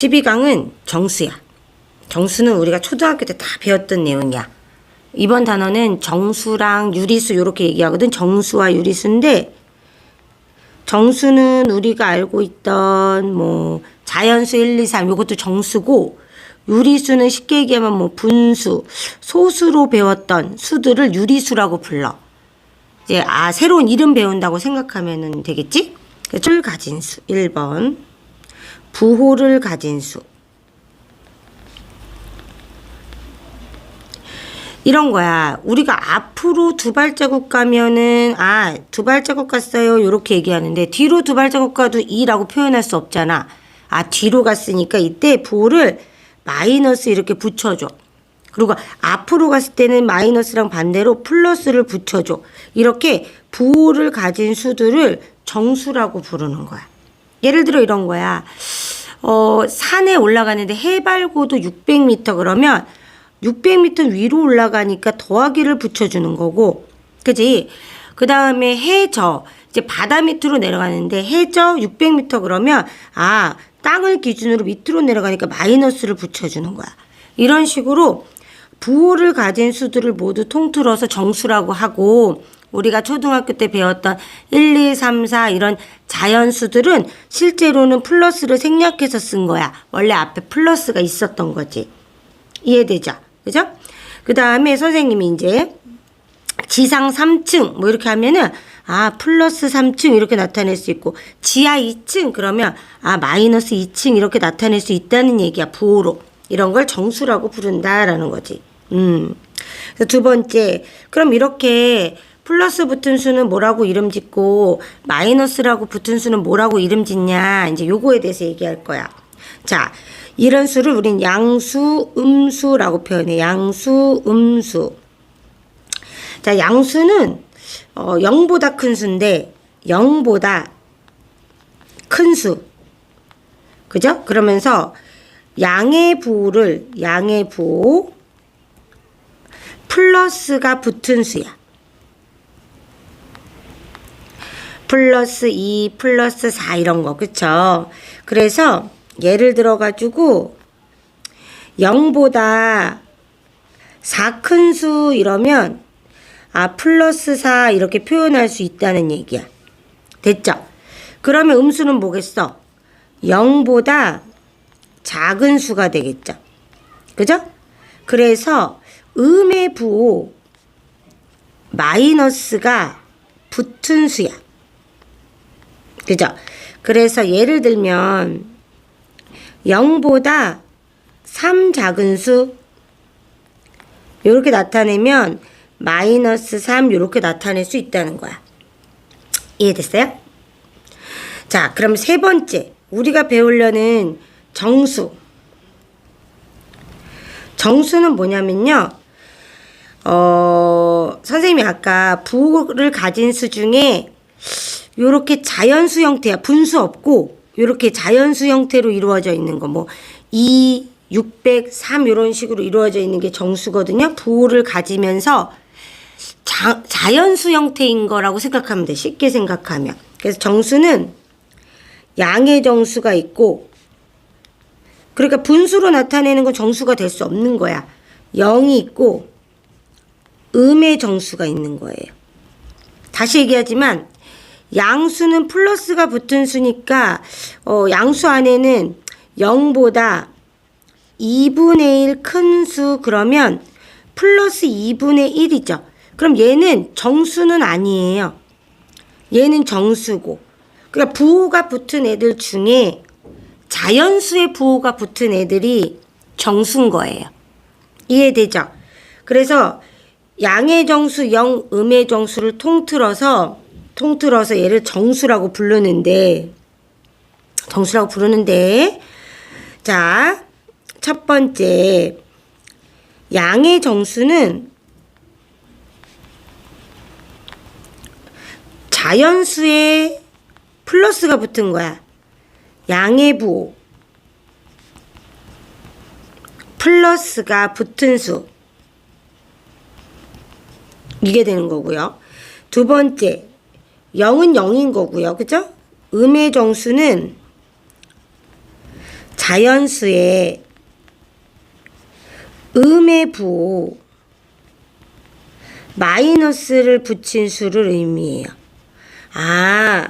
12강은 정수야. 정수는 우리가 초등학교 때 다 배웠던 내용이야. 이번 단어는 정수랑 유리수 이렇게 얘기하거든. 정수와 유리수인데 정수는 우리가 알고 있던 뭐 자연수 1, 2, 3 이것도 정수고 유리수는 쉽게 얘기하면 뭐 분수, 소수로 배웠던 수들을 유리수라고 불러. 이제 아 새로운 이름 배운다고 생각하면 되겠지? 줄 가진 수 1번 부호를 가진 수 이런 거야. 우리가 앞으로 두 발자국 가면은 아, 두 발자국 갔어요. 요렇게 얘기하는데 뒤로 두 발자국 가도 2라고 표현할 수 없잖아. 아, 뒤로 갔으니까 이때 부호를 마이너스 이렇게 붙여줘. 그리고 앞으로 갔을 때는 마이너스랑 반대로 플러스를 붙여줘. 이렇게 부호를 가진 수들을 정수라고 부르는 거야. 예를 들어 이런 거야. 어, 산에 올라가는데 해발고도 600m 그러면 600m 위로 올라가니까 더하기를 붙여주는 거고, 그지? 그 다음에 해저, 이제 바다 밑으로 내려가는데 해저 600m 그러면, 아, 땅을 기준으로 밑으로 내려가니까 마이너스를 붙여주는 거야. 이런 식으로 부호를 가진 수들을 모두 통틀어서 정수라고 하고, 우리가 초등학교 때 배웠던 1, 2, 3, 4 이런 자연수들은 실제로는 플러스를 생략해서 쓴 거야. 원래 앞에 플러스가 있었던 거지. 이해되죠? 그죠? 그 다음에 선생님이 이제 지상 3층 뭐 이렇게 하면은 아 플러스 3층 이렇게 나타낼 수 있고 지하 2층 그러면 아 마이너스 2층 이렇게 나타낼 수 있다는 얘기야 부호로 이런 걸 정수라고 부른다라는 거지. 음. 두 번째 그럼 이렇게 플러스 붙은 수는 뭐라고 이름 짓고 마이너스라고 붙은 수는 뭐라고 이름 짓냐 이제 요거에 대해서 얘기할 거야. 자, 이런 수를 우린 양수, 음수라고 표현해. 양수, 음수. 자, 양수는 어, 0보다 큰 수인데 0보다 큰 수. 그죠? 그러면서 양의 부호를 양의 부호 플러스가 붙은 수야. 플러스 2, 플러스 4 이런 거. 그쵸? 그래서 예를 들어 가지고 0보다 4 큰 수 이러면 아 플러스 4 이렇게 표현할 수 있다는 얘기야. 됐죠? 그러면 음수는 뭐겠어? 0보다 작은 수가 되겠죠. 그죠? 그래서 음의 부호 마이너스가 붙은 수야. 그죠? 그래서 예를 들면 0보다 3 작은 수 이렇게 나타내면 마이너스 3 이렇게 나타낼 수 있다는 거야. 이해됐어요? 자, 그럼 세 번째 우리가 배우려는 정수. 정수는 뭐냐면요. 어, 선생님이 아까 부호를 가진 수 중에 요렇게 자연수 형태야. 분수 없고 요렇게 자연수 형태로 이루어져 있는 거 뭐 2, 600, 3 이런 식으로 이루어져 있는 게 정수거든요. 부호를 가지면서 자, 자연수 형태인 거라고 생각하면 돼. 쉽게 생각하면. 그래서 정수는 양의 정수가 있고 그러니까 분수로 나타내는 건 정수가 될 수 없는 거야. 0이 있고 음의 정수가 있는 거예요. 다시 얘기하지만 양수는 플러스가 붙은 수니까 어, 양수 안에는 0보다 2분의 1 큰 수 그러면 플러스 2분의 1이죠. 그럼 얘는 정수는 아니에요. 얘는 정수고. 그러니까 부호가 붙은 애들 중에 자연수의 부호가 붙은 애들이 정수인 거예요. 이해되죠? 그래서 양의 정수, 영, 음의 정수를 통틀어서 통틀어서 얘를 정수라고 부르는데 정수라고 부르는데 자, 첫 번째 양의 정수는 자연수에 플러스가 붙은 거야. 양의 부호 플러스가 붙은 수 이게 되는 거고요. 두 번째 0은 0인 거고요. 그죠? 음의 정수는 자연수에 음의 부호 마이너스를 붙인 수를 의미해요. 아,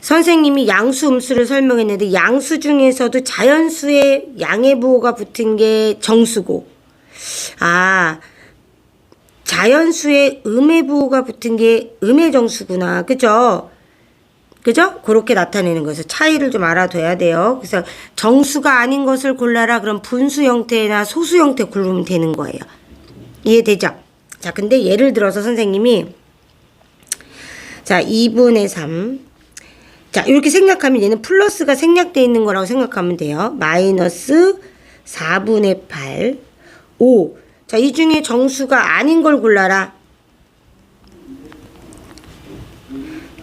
선생님이 양수 음수를 설명했는데 양수 중에서도 자연수에 양의 부호가 붙은 게 정수고 아 자연수에 음의 부호가 붙은 게 음의 정수구나. 그죠? 그죠? 그렇게 나타내는 거에서 차이를 좀 알아둬야 돼요. 그래서 정수가 아닌 것을 골라라 그럼 분수 형태나 소수 형태 고르면 되는 거예요. 이해되죠? 자 근데 예를 들어서 선생님이 자 2분의 3 자, 이렇게 생략하면 얘는 플러스가 생략되어 있는 거라고 생각하면 돼요. 마이너스 4분의 8, 5. 자, 이 중에 정수가 아닌 걸 골라라.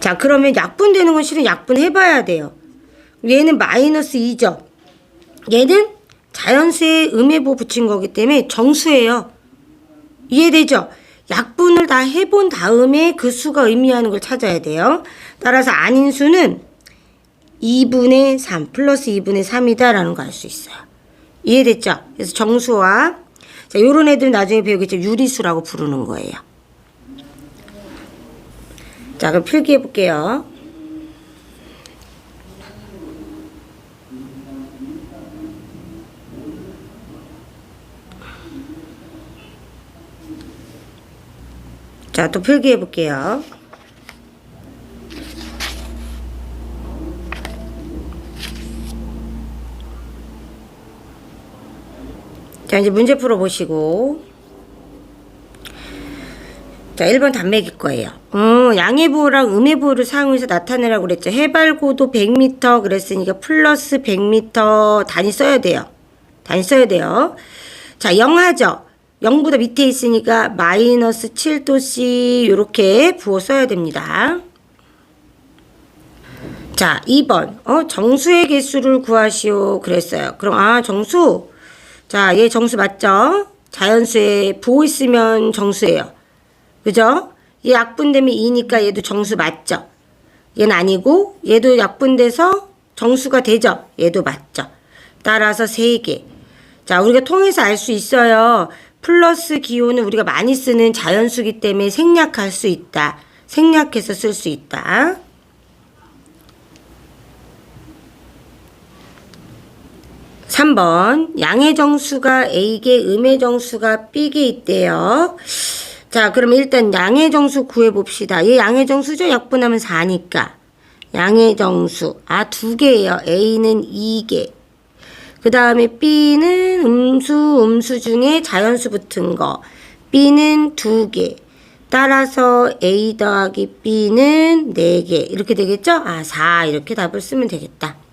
자, 그러면 약분 되는 건 실은 약분 해봐야 돼요. 얘는 마이너스 2죠. 얘는 자연수에 음해보 붙인 거기 때문에 정수예요. 이해되죠? 약분을 다 해본 다음에 그 수가 의미하는 걸 찾아야 돼요. 따라서 아닌 수는 2분의 3 플러스 2분의 3이다라는 거알수 있어요. 이해됐죠? 그래서 정수와 자, 요런 애들 나중에 배우겠죠. 유리수라고 부르는 거예요. 자, 그럼 필기해 볼게요. 자, 또 필기해 볼게요. 자, 이제 문제 풀어 보시고. 자, 1번 단맥일 거예요. 어, 양해부호랑 음해부호를 사용해서 나타내라고 그랬죠. 해발고도 100m 그랬으니까 플러스 100m 단위 써야 돼요. 단위 써야 돼요. 자, 영하죠. 0보다 밑에 있으니까 마이너스 7도씨 요렇게 부호 써야 됩니다. 자, 2번. 어, 정수의 개수를 구하시오. 그랬어요. 그럼, 아, 정수. 자, 얘 정수 맞죠? 자연수에 부호 있으면 정수예요. 그죠? 얘 약분되면 2니까 얘도 정수 맞죠? 얘는 아니고, 얘도 약분돼서 정수가 되죠? 얘도 맞죠? 따라서 3개. 자, 우리가 통해서 알 수 있어요. 플러스 기호는 우리가 많이 쓰는 자연수기 때문에 생략할 수 있다. 생략해서 쓸 수 있다. 삼번 양의 정수가 A계, 음의 정수가 B계 있대요. 자, 그러면 일단 양의 정수 구해 봅시다. 얘 양의 정수죠? 약분하면 4니까. 양의 정수. 아, 두 개예요. A는 2개. 그 다음에 B는 음수, 음수 중에 자연수 붙은 거. B는 두 개. 따라서 A 더하기 B는 네 개. 이렇게 되겠죠? 아, 4. 이렇게 답을 쓰면 되겠다.